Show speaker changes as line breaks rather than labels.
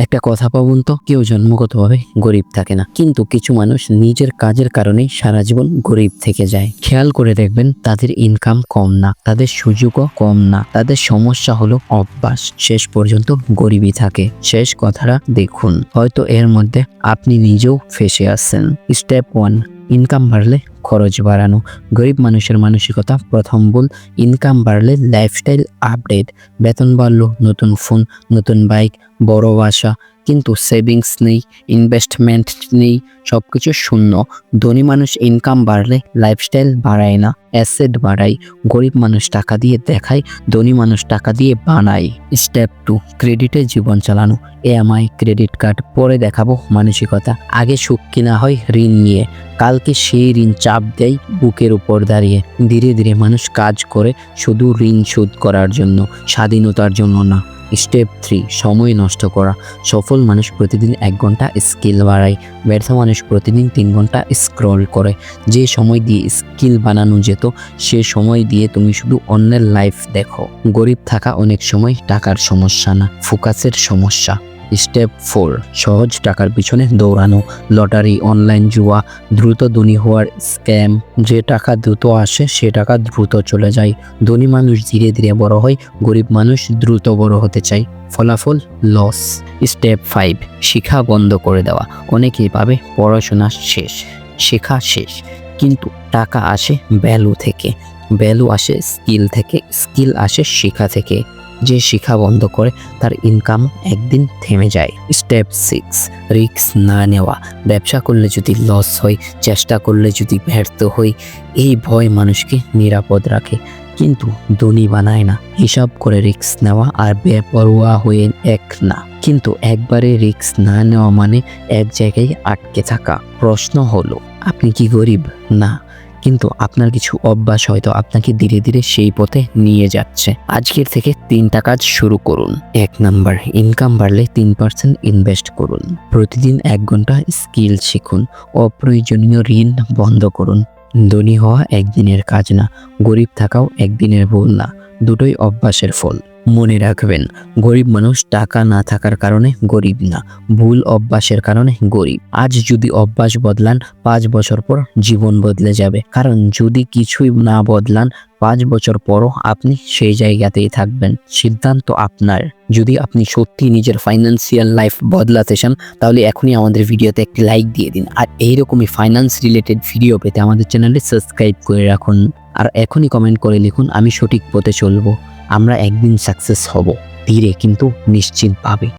একটা কথা পাবুন তো, কেউ জন্মগতভাবে গরিব থাকে না। কিন্তু কিছু মানুষ নিজের কাজের কারণে সারা জীবন গরিব থেকে যায়। খেয়াল করে দেখবেন, তাদের ইনকাম কম না, তাদের সুযোগও কম না। তাদের সমস্যা হলো অভ্যাস, শেষ পর্যন্ত গরিবই থাকে। শেষ কথাটা দেখুন, হয়তো এর মধ্যে আপনি নিজেও ফেসে আসছেন। স্টেপ ওয়ান ইনকাম বাড়লে খরচ বাড়ানো। গরিব মানুষের মানসিকতা, প্রথম ভুল ইনকাম বাড়লে লাইফস্টাইল আপডেট বেতন বাড়লো, নতুন ফোন নতুন বাইক বড় বাসা কিন্তু সেভিংস নেই ইনভেস্টমেন্ট নেই সব কিছু শূন্য। ধনী মানুষ ইনকাম বাড়লে লাইফস্টাইল বাড়ায় না অ্যাসেট বাড়ায়, গরিব মানুষ টাকা দিয়ে দেখায়, ধনী মানুষ টাকা দিয়ে বানায়। স্টেপ টু ক্রেডিটে জীবন চালানো। এএমআই ক্রেডিট কার্ড পরে দেখাবো মানসিকতা। আগে সুখ কিনা হয় ঋণ নিয়ে। কালকে সেই ঋণ চাপ দেয় বুকের উপর দাঁড়িয়ে। ধীরে ধীরে মানুষ কাজ করে শুধু ঋণ শোধ করার জন্য, স্বাধীনতার জন্য না। স্টেপ থ্রি, সময় নষ্ট করা। সফল মানুষ প্রতিদিন এক ঘণ্টা স্কিল বাড়ায়, ব্যর্থ মানুষ প্রতিদিন তিন ঘণ্টা স্ক্রল করে। যে সময় দিয়ে স্কিল বানানো যেত, সে সময় দিয়ে তুমি শুধু অন্যের লাইফ দেখো। গরিব থাকা অনেক সময় টাকার সমস্যা না ফোকাসের সমস্যা। স্টেপ ফোর, সহজ টাকার পিছনে দৌড়ানো। লটারি, অনলাইন জুয়া, দ্রুত ধনী হওয়ার স্ক্যাম। যে টাকা দ্রুত আসে, সে টাকা দ্রুত চলে যায়। ধনী মানুষ ধীরে ধীরে বড় হয়, গরিব মানুষ দ্রুত বড় হতে চায়। ফলাফল, লস। স্টেপ ফাইভ শিক্ষা বন্ধ করে দেওয়া। অনেকেই পাবে পড়াশোনা শেষ, শেখা শেষ। কিন্তু টাকা আসে ভ্যালু থেকে। ভ্যালু আসে স্কিল থেকে স্কিল আসে শিক্ষা থেকে। যে শিক্ষা বন্ধ করে তার ইনকাম একদিন থেমে যায়। স্টেপ সিক্স রিস্ক না নেওয়া। ব্যবসা করলে যদি লস হয়, চেষ্টা করলে যদি ব্যর্থ হই, এই ভয় মানুষকে নিরাপদ রাখে। কিন্তু ধনী বানায় না। হিসাব করে রিস্ক নেওয়া আর বেপরোয়া হয়ে এক না। কিন্তু একবারে রিস্ক না নেওয়া মানে এক জায়গায় আটকে থাকা। প্রশ্ন হলো, আপনি কি গরিব? না। কিন্তু আপনার কিছু অভ্যাস হয়তো আপনাকে ধীরে ধীরে সেই পথে নিয়ে যাচ্ছে। আজকের থেকে তিনটা কাজ শুরু করুন। এক নাম্বার ইনকাম বাড়লে তিন পার্সেন্ট ইনভেস্ট করুন। প্রতিদিন এক ঘণ্টা স্কিল শিখুন। অপ্রয়োজনীয় ঋণ বন্ধ করুন। ধনী হওয়া একদিনের কাজ না। গরিব থাকাও একদিনের ভুল না। দুটোই অভ্যাসের ফল। মনে রাখবেন, গরিব মানুষ টাকা না থাকার কারণে গরিব না, ভুল অভ্যাসের কারণে গরিব। আজ যদি অভ্যাস বদলান, পাঁচ বছর পর জীবন বদলে যাবে। কারণ যদি কিছুই না বদলান, পাঁচ বছর পরও আপনি সেই জায়গাতেই থাকবেন। সিদ্ধান্ত আপনার। যদি আপনি সত্যি নিজের ফাইন্যান্সিয়াল লাইফ বদলাতে চান, তাহলে এখনই আমাদের ভিডিওতে একটি লাইক দিয়ে দিন। আর এইরকমই ফাইন্যান্স রিলেটেড ভিডিও পেতে আমাদের চ্যানেলে সাবস্ক্রাইব করে রাখুন। আর এখনই কমেন্ট করে লিখুন, আমি সঠিক পথে চলবো, আমরা একদিন সাকসেস হব। ধীরে কিন্তু নিশ্চিতভাবে